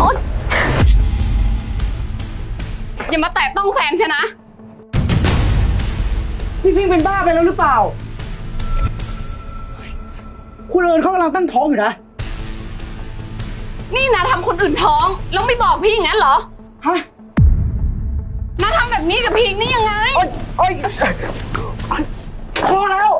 โอ๊ยอย่ามาแตะต้องแฟนฉันนะ นี่พิงเป็นบ้าไปแล้วหรือเปล่า คุณเอิญเขากำลังตั้งท้องอยู่นะ นี่นาทำคนอื่นท้อง แล้วไม่บอกพี่อย่างนั้นเหรอ ฮะนาทำแบบนี้กับพิงนี่ยังไง โอ๊ยโอ๊ยพอแล้ว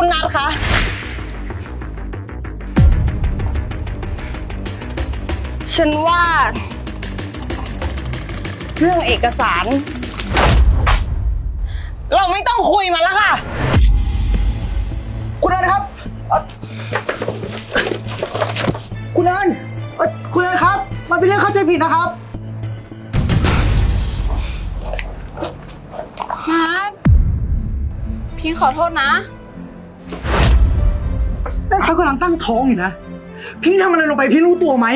คุณนัทคะ ฉันว่า เรื่องเอกสาร เราไม่ต้องคุยมันแล้วค่ะ คุณเอิญครับเอ่อคุณเอิญเอ่อคุณเอิญครับ มันเป็นเรื่องเข้าใจผิดนะครับ นัทพี่ขอโทษนะนั่นเขากำลังตั้งท้องอยู่นะ พิงทำอะไรลงไปพี่รู้ตัวไหม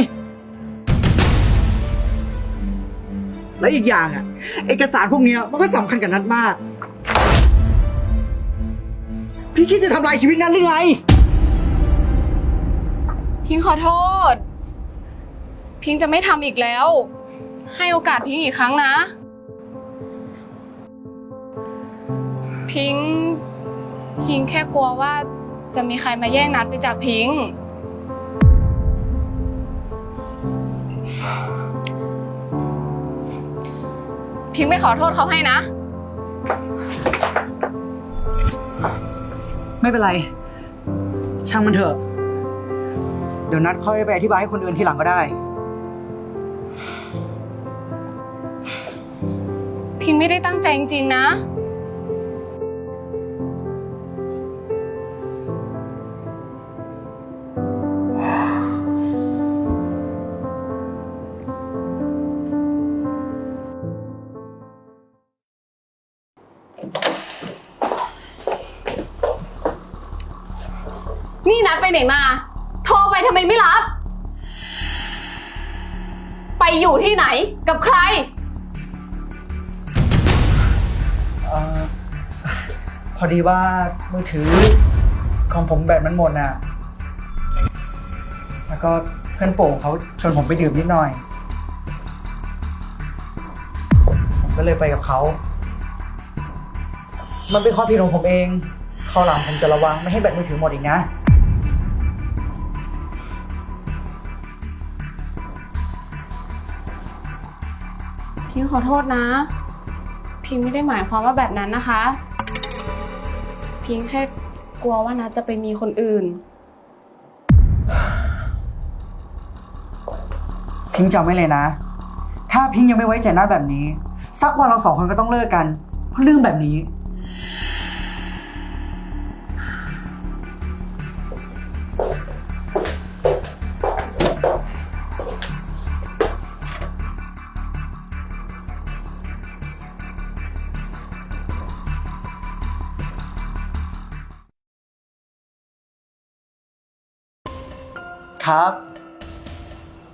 และอีกอย่างอะเอกสารพวกเนี้ยมันก็สำคัญกับนัดมาก พี่คิดจะทำลายชีวิตนัดหรือไง พิงขอโทษ พิงจะไม่ทำอีกแล้ว ให้โอกาสพิงอีกครั้งนะ พิง พิงแค่กลัวว่า จะมีใครมาแย่งนัดไปจากพิงพิงไม่ขอโทษเขาให้นะ ไม่เป็นไร ช่างมันเถอะ เดี๋ยวนัดค่อยไปอธิบายให้คนอื่นทีหลังก็ได้ พิงไม่ได้ตั้งใจจริงๆนะ นี่นัดไปไหนมา โทรไปทำไมไม่รับ ไปอยู่ที่ไหนกับใคร เอ่อพอดีว่ามือถือของผมแบตมันหมดน่ะ แล้วก็เพื่อนโป่งเขาชวนผมไปดื่มนิดหน่อย ผมก็เลยไปกับเขา มันเป็นความผิดของผมเองคราวหลังผมจะระวังไม่ให้แบตมือถือหมดอีกนะ ขอโทษนะ พิงไม่ได้หมายความว่าแบบนั้นนะคะ พิงแค่กลัวว่านัทจะไปมีคนอื่น พิงจำไว้เลยนะ ถ้าพิงยังไม่ไว้ใจนัดแบบนี้ สักวันเราสองคนก็ต้องเลิกกันเพราะเรื่องแบบนี้ ครับ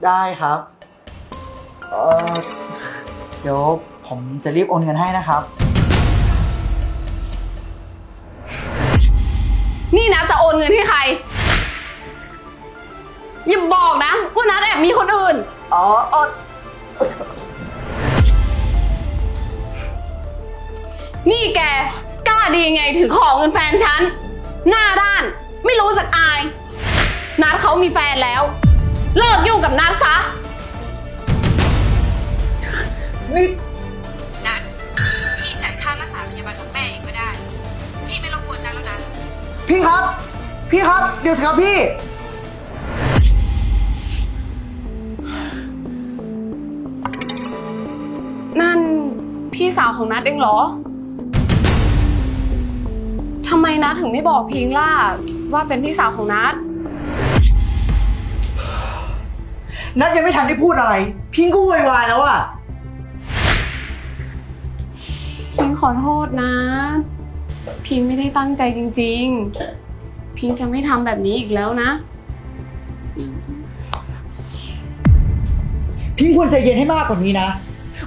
ได้ครับเออเดี๋ยวผมจะรีบโอนเงินให้นะครับ นี่นัทจะโอนเงินให้ใคร อย่าบอกนะว่านัทแอบมีคนอื่น อ๋ออ๋อนี่แก กล้าดีไงถือของเงินแฟนฉัน หน้าด้าน มีแฟนแล้ว เลิกยุ่งกับนัดซะ นี่นัดพี่จ่ายค่ารักษาพยาบาลของแม่เองก็ได้ พี่ไม่รบกวนนัดแล้วนะ พี่ครับ พี่ครับ เดี๋ยวสิครับพี่ นั่นพี่สาวของนัดเองเหรอ ทำไมนัดถึงไม่บอกพิงล่ะว่าเป็นพี่สาวของนัด นัดยังไม่ทันได้พูดอะไร พิงก็โวยวายแล้วอะพิงขอโทษนะ พิงไม่ได้ตั้งใจจริง ๆ พิงจะไม่ทำแบบนี้อีกแล้วนะ พิงควรใจเย็นให้มากกว่านี้นะ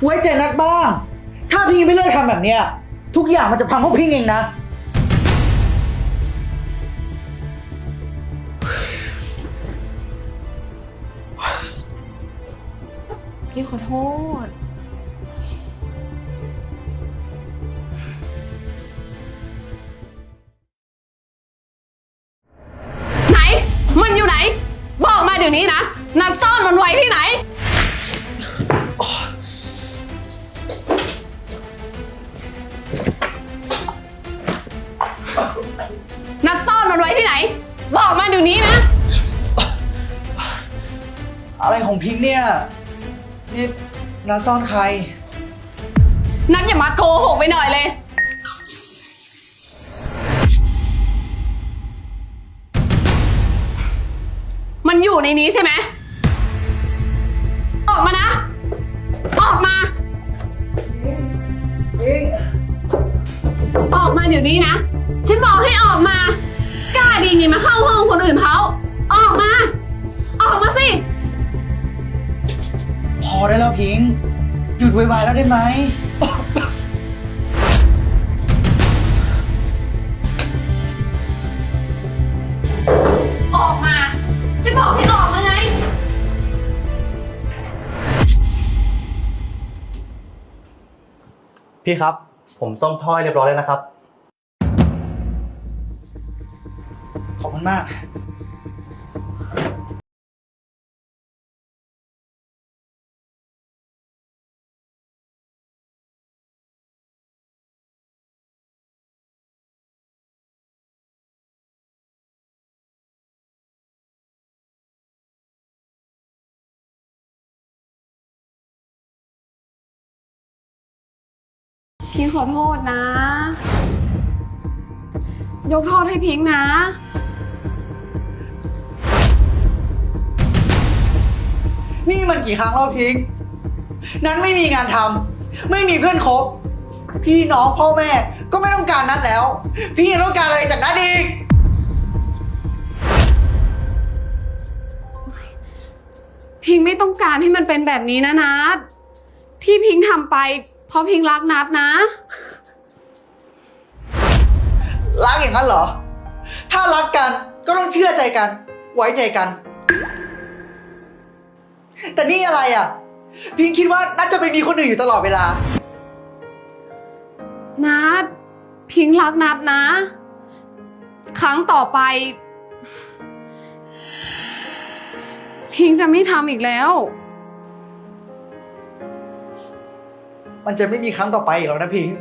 ไว้ใจนัดบ้าง ถ้าพี่ไม่เลิกทำแบบเนี้ยทุกอย่างมันจะพังเพราะพี่เองนะ พี่ขอโทษ ไหน มันอยู่ไหน บอกมาเดี๋ยวนี้นะนัดซ่อนมันไว้ที่ไหน นัดซ่อนมันไว้ที่ไหน บอกมาเดี๋ยวนี้นะ อะไรของพิงค์เนี่ย นี่งานซ่อนใคร นัดอย่ามาโกหกไปหน่อยเลย มันอยู่ในนี้ใช่ไหม ออกมานะ ออกมา ออกมาเดี๋ยวนี้นะ ฉันบอกให้ออกมา กล้าดีไงมาเข้าห้องคนอื่นเขา ออกมา ออกมาสิ อได้แล้วพิงค์หยุดไวๆแล้วได้ไหม ออกมา ฉันบอกให้ออกมาไง พี่ครับ ผมส้มถ้อยเรียบร้อยแล้วนะครับ ขอบคุณมาก พี่ขอโทษนะ ยกโทษให้พิงค์นะ นี่มันกี่ครั้งแล้วพิงค์นั้นไม่มีงานทำไม่มีเพื่อนคบ พี่น้องพ่อแม่ก็ไม่ต้องการนัดแล้ว พี่ยังต้องการอะไรจากนัดอีก พิงค์ไม่ต้องการให้มันเป็นแบบนี้นะนัดที่พิงค์ทำไป เพราะพิงค์รักนัดนะ รักอย่างนั้นเหรอ ถ้ารักกันก็ต้องเชื่อใจกัน ไว้ใจกัน แต่นี่อะไรอะ พิงคิดว่าน่าจะไปมีคนอื่นอยู่ตลอดเวลา นัดพิงค์รักนัดนะ ครั้งต่อไป พิงค์จะไม่ทำอีกแล้ว มันจะไม่มีครั้งต่อไปอีกแล้วนะพิงค์